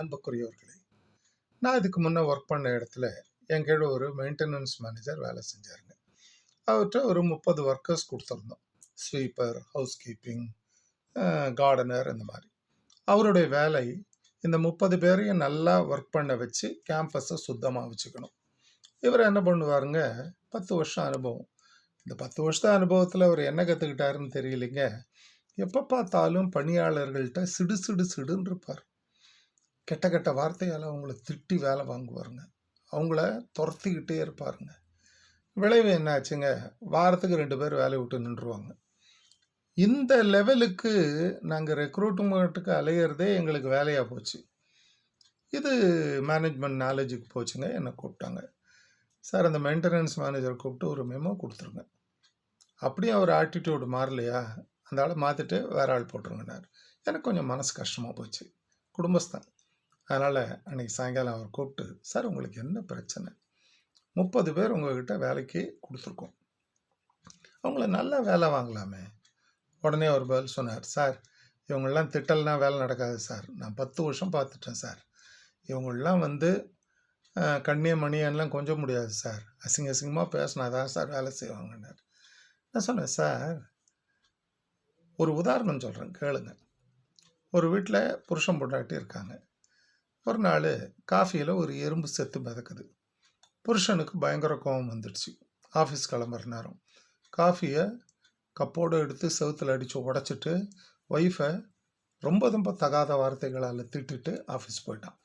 அன்புக்குரியவர்களே நான் இதுக்கு முன்னே ஒர்க் பண்ண இடத்துல என் கீழே ஒரு மெயின்டெனன்ஸ் மேனேஜர் வேலை செஞ்சாருங்க. அவர்கிட்ட ஒரு முப்பது ஒர்க்கர்ஸ் கொடுத்துருந்தோம். ஸ்வீப்பர் ஹவுஸ் கீப்பிங் கார்டனர் இந்த மாதிரி. அவருடைய வேலை இந்த முப்பது பேரையும் நல்லா ஒர்க் பண்ண வச்சு கேம்பஸை சுத்தமாக வச்சுக்கணும். இவர் என்ன பண்ணுவாருங்க பத்து வருஷம் அனுபவம். இந்த பத்து வருஷம் அனுபவத்தில் அவர் என்ன கற்றுக்கிட்டாருன்னு தெரியலைங்க. எப்போ பார்த்தாலும் பணியாளர்கள்ட்ட சிடு சிடு சிடுன்னு இருப்பார். கெட்ட கெட்ட வார்த்தையால் அவங்கள திட்டி வேலை வாங்குவாருங்க. அவங்கள துரத்திக்கிட்டே இருப்பாருங்க. விளைவு என்னாச்சுங்க வாரத்துக்கு ரெண்டு பேர் வேலையை விட்டு நின்றுவாங்க இந்த லெவலுக்கு நாங்கள் ரெக்ரூட்மெண்ட்டுக்கு அலையிறதே எங்களுக்கு வேலையாக போச்சு. இது மேனேஜ்மெண்ட் நாலேஜுக்கு போச்சுங்க. என்னை கூப்பிட்டாங்க. சார் அந்த மெயின்டெனன்ஸ் மேனேஜர் கூப்பிட்டு ஒரு மெமோ கொடுத்துருங்க. அப்படியும் அவர் ஆட்டிடியூடு மாறலையா? அந்த ஆளை மாற்றிட்டு வேற ஆள் போட்டுருங்கன்னார். எனக்கு கொஞ்சம் மனசு கஷ்டமாக போச்சு. குடும்பஸ்தான். அதனால் அன்றைக்கி சாயங்காலம் அவர் கூப்பிட்டு சார் உங்களுக்கு என்ன பிரச்சனை? முப்பது பேர் உங்கள்கிட்ட வேலைக்கு கொடுத்துருக்கோம். அவங்கள நல்லா வேலை வாங்கலாமே. உடனே அவர் பதில் சொன்னார் சார் இவங்களெலாம் திட்டல்னா வேலை நடக்காது சார். நான் பத்து வருஷம் பார்த்துட்டேன் சார். இவங்களெலாம் வந்து கண்ணிய மணியன்லாம் கொஞ்சம் முடியாது சார். அசிங்க அசிங்கமாக பேசினா தான் சார் வேலை செய்வாங்கன்னார். நான் சொன்னேன் சார் ஒரு உதாரணம் சொல்கிறேன் கேளுங்க. ஒரு வீட்டில் புருஷன் பொண்டாட்டி இருக்காங்க. ஒரு நாள் காஃபியில் ஒரு எறும்பு செத்து மிதக்குது. புருஷனுக்கு பயங்கர கோபம் வந்துடுச்சு. ஆஃபீஸ் கிளம்புற நேரம். காஃபியை கப்போடு எடுத்து செவுத்தில் அடித்து உடச்சிட்டு ஒய்ஃபை ரொம்ப ரொம்ப தகாத வார்த்தைகளால் திட்டுட்டு ஆஃபீஸ் போயிட்டான்.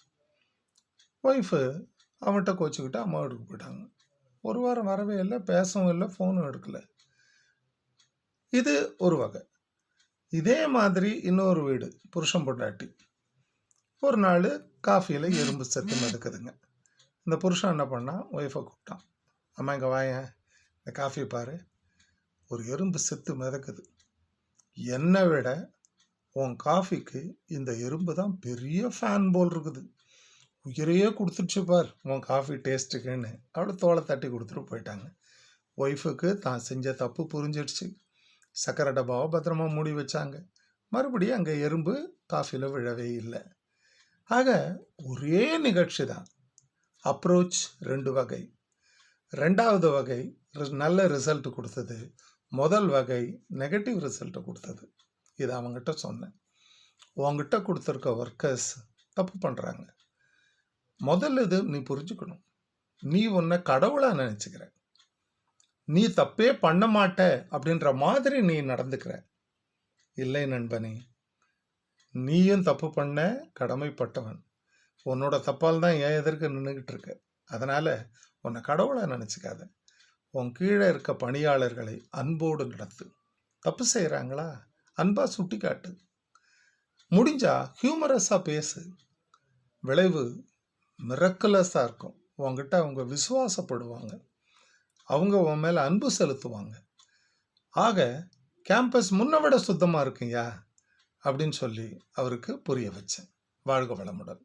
ஒய்ஃபு அவன்கிட்ட கோச்சிக்கிட்டு அம்மா வீட்டுக்கு போயிட்டாங்க. ஒரு வாரம் வரவே இல்லை பேசவும் இல்லை ஃபோனும் எடுக்கலை. இது ஒரு வகை. இதே மாதிரி இன்னொரு வீடு புருஷன் பொண்டாட்டி. ஒரு நாள் காஃபியில் எறும்பு சத்து மிதக்குதுங்க. இந்த புருஷன் என்ன பண்ணான்? ஒய்ஃபை கூப்பிட்டான். அம்மா இங்கே வாயேன். இந்த காஃபி பாரு. ஒரு எறும்பு செத்து மிதக்குது. என்னை விட உன் காஃபிக்கு இந்த எறும்பு தான் பெரிய ஃபேன் போல் இருக்குது. உயிரையே கொடுத்துருச்சு பார். உன் காஃபி டேஸ்ட்டுக்குன்னு அப்படி தோலை தட்டி கொடுத்துட்டு போயிட்டாங்க. ஒய்ஃபுக்கு தான் செஞ்ச தப்பு புரிஞ்சிடுச்சு. சக்கரை டப்பாவை பத்திரமா மூடி வச்சாங்க. மறுபடியும் அங்கே எறும்பு காஃபியில் விழவே இல்லை. ஆக ஒரே நிகழ்ச்சி தான். அப்ரோச் ரெண்டு வகை. ரெண்டாவது வகை நல்ல ரிசல்ட் கொடுத்தது. முதல் வகை நெகட்டிவ் ரிசல்ட்டை கொடுத்தது. இது அவங்ககிட்ட சொன்னேன். உங்ககிட்ட கொடுத்துருக்க ஒர்க்கர்ஸ் தப்பு பண்ணுறாங்க முதல்ல இது நீ புரிஞ்சுக்கணும். நீ உன்னை கடவுளாக நினச்சிக்கிற. நீ தப்பே பண்ண மாட்ட அப்படின்ற மாதிரி நீ நடந்துக்கிற. இல்லை நண்பனே நீயும் தப்பு பண்ண கடமைப்பட்டவன். உன்னோட தப்பால் தான் ஏன் எதிர்க்க நின்றுக்கிட்டு இருக்க அதனால் உன்னை கடவுளாக நினச்சிக்காத. உன் கீழே இருக்க பணியாளர்களை அன்போடு நடத்து. தப்பு செய்கிறாங்களா அன்பாக சுட்டி காட்டு முடிஞ்சா ஹியூமரஸாக பேசு. விளைவு மிரக்குலஸாக இருக்கும். உங்ககிட்ட அவங்க விசுவாசப்படுவாங்க. அவங்க உன் மேலே அன்பு செலுத்துவாங்க. ஆக கேம்பஸ் முன்னை விட சுத்தமாக இருக்குங்கயா அப்படின்னு சொல்லி அவருக்கு புரிய வச்சேன். வாழ்க வளமுடன்.